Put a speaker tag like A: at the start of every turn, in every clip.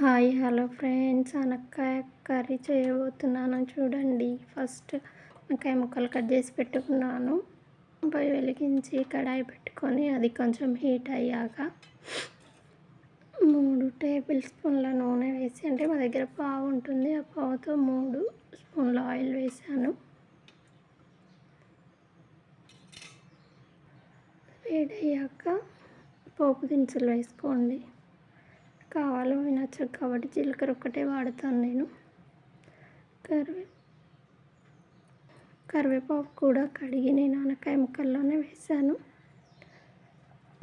A: Hi hello friends. అనక్కాయ curry చేయబోతున్నాను చూడండి. First అనకాయ ముక్కలు కట్ చేసి పెట్టుకున్నాను. పొయ్యి వెలిగించి కడాయి పెట్టుకొని అది కొంచెం హీట్ అయ్యాక మూడు టేబుల్ స్పూన్ల నూనె వేసి అంటే మా దగ్గర పావు ఉంటుంది ఆ పావుతో మూడు స్పూన్ల ఆయిల్ వేసాను. వేడయ్యాక పోపు దినుసులు వేసుకోండి. కావాలో నచ్చదు కాబట్టి జీలకర్ర ఒక్కటే వాడతాను నేను. కరివే కరివేపాకు కూడా కడిగి నేను అనకాయ ముక్కల్లోనే వేసాను.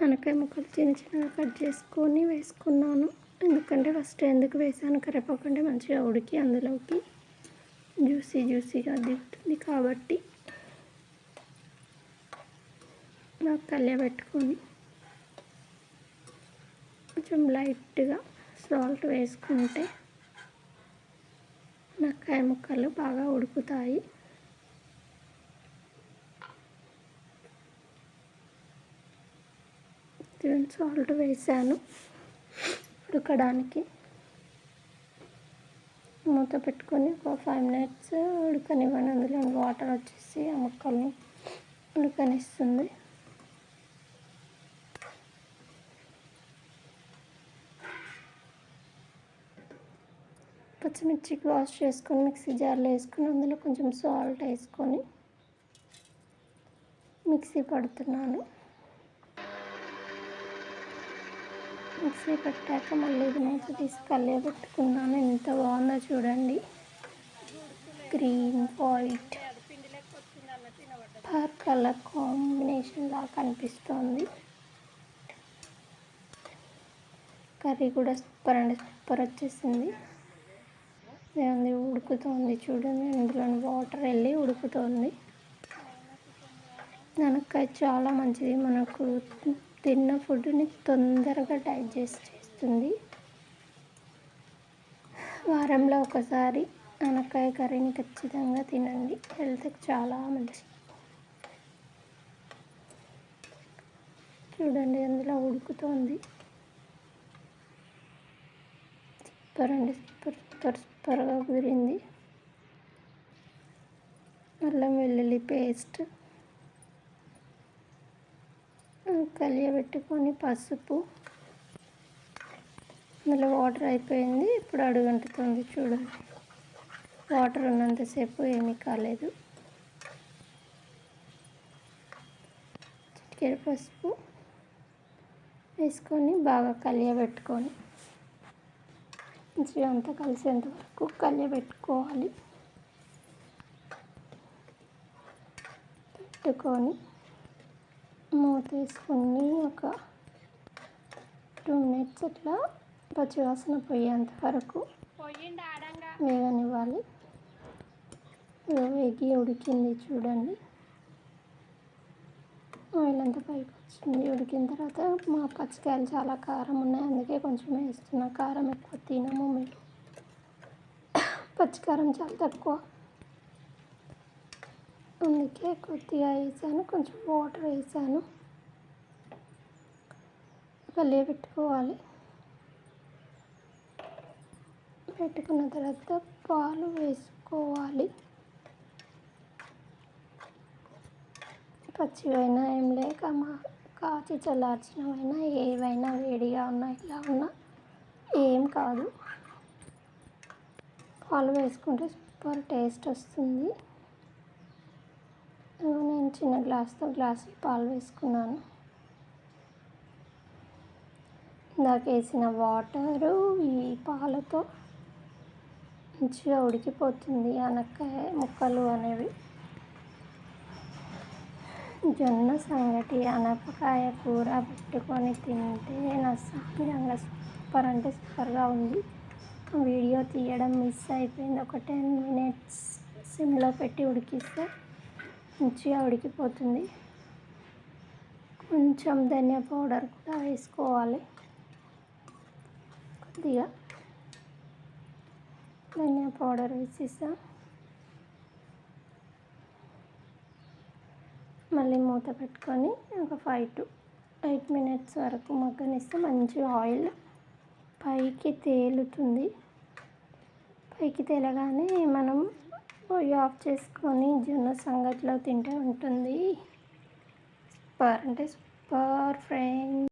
A: అనకాయ ముక్కలు చిన్న చిన్నగా కట్ చేసుకొని వేసుకున్నాను. ఎందుకంటే ఫస్ట్ ఎందుకు వేసాను? కరివేపాకు అంటే మంచిగా ఉడికి అందులోకి జ్యూసీ జ్యూసీగా దిగుతుంది కాబట్టి. నాకు కళ్య పెట్టుకొని కొంచెం లైట్గా సాల్ట్ వేసుకుంటే నక్కాయ ముక్కలు బాగా ఉడుకుతాయి. సాల్ట్ వేసాను ఉడకడానికి. మూత పెట్టుకొని ఒక ఫైవ్ మినిట్స్ ఉడకనివ్వండి. అందులో వాటర్ వచ్చేసి ఆ ముక్కల్ని ఉడకనిస్తుంది. పచ్చిమిర్చికి వాష్ చేసుకొని మిక్సీ జార్లో వేసుకొని అందులో కొంచెం సాల్ట్ వేసుకొని మిక్సీ పడుతున్నాను. మిక్సీ పెట్టాక మళ్ళీ ఇది మూత తీసి కళ్ళే పెట్టుకున్నాను ఎంత బాగుందో చూడండి. Green white per colour combination లాగా కనిపిస్తోంది. కర్రీ కూడా సూపర్ అండి సూపర్ వచ్చేసింది. అది ఉడుకుతుంది చూడండి. అందులో వాటర్ వెళ్ళి ఉడుకుతుంది. ననక్కాయ చాలా మంచిది. మనకు తిన్న ఫుడ్ని తొందరగా డైజెస్ట్ చేస్తుంది. వారంలో ఒకసారి అనక్కాయ కర్రీని ఖచ్చితంగా తినండి. హెల్త్కి చాలా మంచిది. చూడండి అందులో ఉడుకుతోంది. సూపర్ అండి. Super super. త్వరగా కుదిరింది. అల్లం వెల్లుల్లి పేస్ట్ కలియబెట్టుకొని పసుపు అందులో వాటర్ అయిపోయింది. ఇప్పుడు అడుగంటుతుంది చూడండి వాటర్ ఉన్నంతసేపు ఏమీ కాలేదు. చిటికెర పసుపు వేసుకొని బాగా కలియబెట్టుకొని మంచిగా అంతా కలిసేంత వరకు కలియబెట్టుకోవాలి పెట్టుకొని మూత వేసుకొని ఒక టూ మినిట్స్ అట్లా పచ్చివాసన పోయేంత వరకు వేగనివ్వాలి వేగి ఉడికింది చూడండి. ఆయిల్ అంతా పైకి వచ్చింది ఉడికిన తర్వాత మా పచ్చికాయలు చాలా కారం ఉన్నాయి. అందుకే కొంచెం వేస్తున్నా. కారం ఎక్కువ తినము మీరు పచ్చికారం చాలా తక్కువ. అందుకే కొద్దిగా వేసాను. కొంచెం వాటర్ వేసాను. పల్లె పెట్టుకోవాలి. పెట్టుకున్న తర్వాత పాలు వేసుకోవాలి. పచ్చివైనా ఏం లేక మా కాచి చల్లార్చినవైనా ఏవైనా వేడిగా ఉన్నా ఇలా ఉన్నా ఏం కాదు. పాలు వేసుకుంటే సూపర్ టేస్ట్ వస్తుంది. నేను చిన్న గ్లాస్తో గ్లాస్ పాలు వేసుకున్నాను. ఇందాక వేసిన వాటరు ఈ పాలతో మంచిగా ఉడికిపోతుంది. అనక్కాయ ముక్కలు అనేవి. జొన్న సంగటి అనపకాయ కూర పెట్టుకొని తింటే నిజంగా సూపర్ అంటే సూపర్గా ఉంది. వీడియో తీయడం మిస్ అయిపోయింది. ఒక టెన్ మినిట్స్ సిమ్లో పెట్టి ఉడికిస్తే మంచిగా ఉడికిపోతుంది. కొంచెం ధనియా పౌడర్ కూడా వేసుకోవాలి. కొద్దిగా ధనియా పౌడర్ వేసేసా. మళ్ళీ మూత పెట్టుకొని ఒక ఫైవ్ టు ఎయిట్ మినిట్స్ వరకు మగ్గనిస్తే మంచి ఆయిల్ పైకి తేలుతుంది. పైకి తేలగానే మనం పొయ్యి ఆఫ్ చేసుకొని జొన్న సంగట్లో తింటే ఉంటుంది. సూపర్ అంటే సూపర్ ఫ్రెండ్.